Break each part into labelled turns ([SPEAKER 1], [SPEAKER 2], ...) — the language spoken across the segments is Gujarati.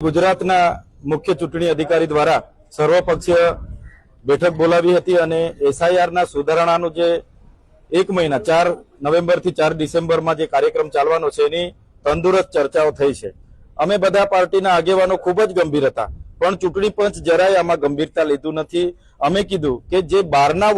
[SPEAKER 1] ગુજરાતના મુખ્ય ચૂંટણી અધિકારી દ્વારા સર્વપક્ષીય બેઠક બોલાવી હતી અને એસઆઈઆરના સુધારણાનું જે એક મહિના, ચાર નવેમ્બરથી ચાર ડિસેમ્બરમાં જે કાર્યક્રમ ચાલવાનો છે, એની તંદુરસ્ત ચર્ચાઓ થઈ છે. અમે બધા પાર્ટીના આગેવાનો ખૂબ જ ગંભીર હતા, પણ ચૂંટણી પંચ જરાય આમાં ગંભીરતા લીધું નથી. અમે કીધું કે જે બહારના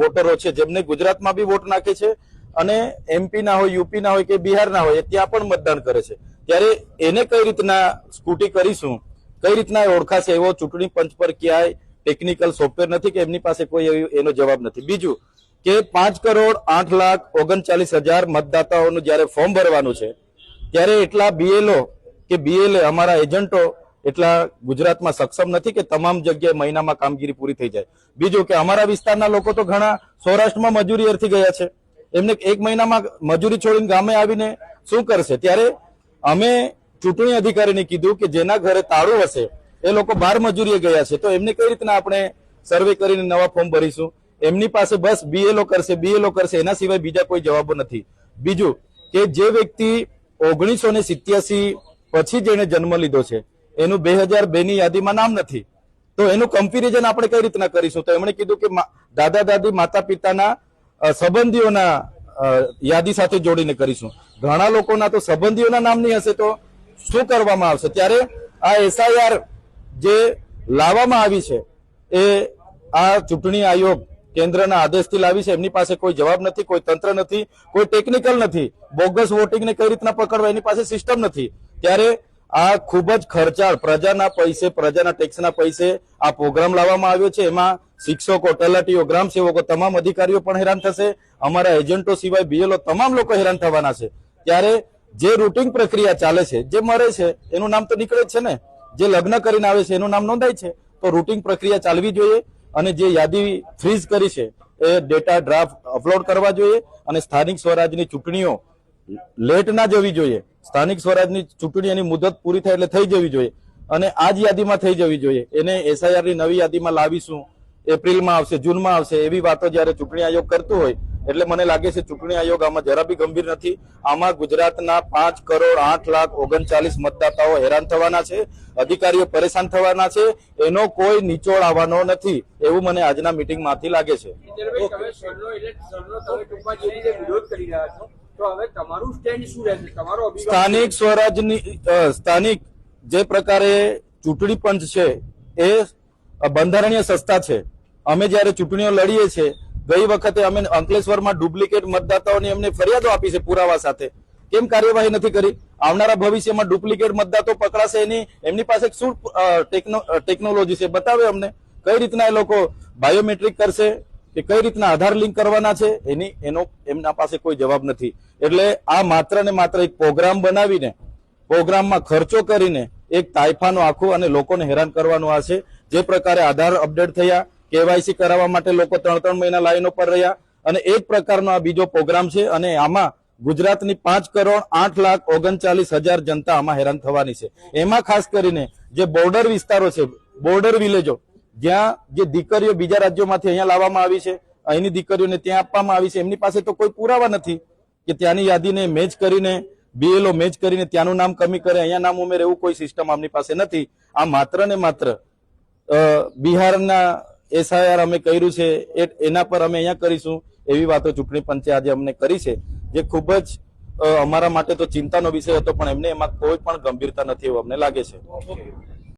[SPEAKER 1] વોટરો છે, જેમને ગુજરાતમાં બી વોટ નાખે છે અને એમપી ના હોય, યુપી ના હોય કે બિહાર ના હોય ત્યાં પણ મતદાન કરે છે. ત્યારે એને કઈ રીતના સ્કૂટી કરીશું? કઈ રીતના ઓળખાશે? એવો ચૂંટણી પંચ પર ક્યાંય ટેકનિકલ સોફ્ટવેર નથી કે એમની પાસે કોઈ એનો જવાબ નથી. બીજું કે પાંચ કરોડ આઠ લાખ ઓગણચાલીસ હજાર મતદાતાઓનું જયારે ફોર્મ ભરવાનું છે, ત્યારે એટલા બીએલઓ કે બીએલએ અમારા એજન્ટો એટલા ગુજરાતમાં સક્ષમ નથી કે તમામ જગ્યાએ મહિનામાં કામગીરી પૂરી થઈ જાય. બીજું કે અમારા વિસ્તારના લોકો તો ઘણા સૌરાષ્ટ્રમાં મજૂરી અર્થી ગયા છે. એમને એક મહિનામાં મજૂરી છોડીને ગામે આવીને શું કરશે? ત્યારે અમે ચૂંટણી અધિકારીને કીધું કે જેના ઘરે તાળું હશે, એ લોકો બાર મજૂરીએ ગયા છે. તો એમને કઈ રીતના આપણે સર્વે કરીને નવા ફોર્મ ભરીશું? એમની પાસે બસ બીએલઓ કરશે બીએલઓ કરશે, એના સિવાય બીજા કોઈ જવાબો નથી. બીજું કે જે વ્યક્તિ ઓગણીસો ને સિત્યાસી પછી જેને જન્મ લીધો છે, એનું બે હજાર બે ની યાદીમાં નામ નથી. તો એનું કમ્પેરિઝન આપણે કઈ રીતના કરીશું? તો એમણે કીધું કે દાદા દાદી માતા પિતાના સંબંધીઓના યાદી સાથે જોડીને કરીશું. ઘણા લોકોના તો સંબંધીઓના નામની હશે તો શું કરવામાં આવશે? ત્યારે આ એસઆઈઆર જે લાવવામાં આવી છે, એ આ ચૂંટણી આયોગ કેન્દ્રના આદેશથી લાવી છે. એમની પાસે કોઈ જવાબ નથી, કોઈ તંત્ર નથી, કોઈ ટેકનિકલ નથી. બોગસ વોટિંગને કઈ રીતના પકડવા એની પાસે સિસ્ટમ નથી. ત્યારે આ ખૂબ જ ખર્ચાળ પ્રજાના પૈસે, પ્રજાના ટેક્સના પૈસે આ પ્રોગ્રામ લાવવામાં આવ્યો છે. એમાં શિક્ષકો, તલાટીઓ ગ્રામ સેવકો તમામ અધિકારીઓ પણ હેરાન થશે. અમારા એજન્ટો સિવાય બીએલઓ તમામ લોકો હેરાન થવાના છે. ત્યારે જે રૂટિંગ પ્રક્રિયા ચાલે છે, જે મરે છે, એનું નામ તો નીકળે જ છે ને? જે લગ્ન કરીને આવે છે, એનું નામ નોંધાય છે? તો રૂટિંગ પ્રક્રિયા ચાલવી જોઈએ અને જે યાદી ફ્રીઝ કરી છે, એ ડેટા ડ્રાફ્ટ અપલોડ કરવા જોઈએ અને સ્થાનિક સ્વરાજની ચૂંટણીઓ લેટ ના જવી જોઈએ. સ્થાનિક સ્વરાજની ચૂંટણી એની મુદત પૂરી થાય એટલે થઈ જવી જોઈએ. અને આ જ યાદીમાં થઈ જવી જોઈએ. એને એસઆઈઆરની નવી યાદીમાં લાવીશું. એપ્રિલમાં આવશે જૂનમાં આવશે એવી વાતો જ્યારે ચૂંટણી આયોગ કરતું હોય એટલે મને લાગે છે ચૂંટણી આયોગ આમાં જરા બી ગંભીર નથી. આમાં ગુજરાતના પાંચ કરોડ આઠ લાખ ઓગણચાલીસ મતદાતાઓ હેરાન થવાના છે અધિકારીઓ પરેશાન થવાના છે એનો કોઈ નિચોડ આવવાનો નથી એવું મને આજના મિટિંગમાંથી લાગે છે. સ્થાનિક સ્વરાજની સ્થાનિક જે પ્રકારે ચૂંટણી પંચ છે એ બંધારણીય સંસ્થા છે. અમે જ્યારે ચૂંટણીઓ લડીએ છીએ, ગઈ વખતે અમે અંકલેશ્વરમાં ડુપ્લિકેટ મતદાતાઓની અમને ફરિયાદો આપી છે પુરાવા સાથે. કેમ કાર્યવાહી નથી કરી? આવનારા ભવિષ્યમાં ડુપ્લિકેટ મતદાતો પકડાશે એની એમની પાસે શું ટેકનોલોજી છે? બતાવે અમને. કઈ રીતના એ લોકો બાયોમેટ્રિક કરશે? કે કઈ રીતના આધાર લિંક કરવાના છે? એની, એનો, એમના પાસે કોઈ જવાબ નથી. એટલે આ માત્ર ને માત્ર એક પ્રોગ્રામ બનાવીને, પ્રોગ્રામમાં ખર્ચો કરીને એક તાઇફાનું આખું અને લોકોને હેરાન કરવાનું આ છે. જે પ્રકારે આધાર અપડેટ થયા કેવાયસી કરાવવા માટે લોકો ત્રણ ત્રણ મહિના લાઈનો પર રહ્યા. અને એક પ્રકારનો આ બીજો પ્રોગ્રામ છે અને આમાં ગુજરાતની પાંચ કરોડ આઠ લાખ ઓગણચાલીસ હજાર જનતા આમાં હેરાન થવાની છે. એમાં ખાસ કરીને જે બોર્ડર વિસ્તારો છે, બોર્ડર વિલેજો, જ્યાં જે દીકરીઓ બીજા રાજ્યોમાંથી અહીંયા લાવવામાં આવી છે, અહીંની દીકરીઓને ત્યાં આપવામાં આવી છે, એમની પાસે તો કોઈ પુરાવા નથી કે ત્યાંની યાદીને મેચ કરીને બીએલઓ મેચ કરીને ત્યાંનું નામ કમી કરે, અહીંયા નામ ઉમેરે એવું કોઈ સિસ્ટમ આમની પાસે નથી. આ માત્ર ને માત્ર બિહારના એસઆઈઆર અમે કર્યું છે એના પર અમે અહીંયા કરીશું એવી વાતો ચૂંટણી પંચે આજે અમને કરી છે, જે ખૂબ જ અમારા માટે તો ચિંતાનો વિષય હતો, પણ એમને એમાં કોઈ પણ ગંભીરતા નથી એવું અમને લાગે છે.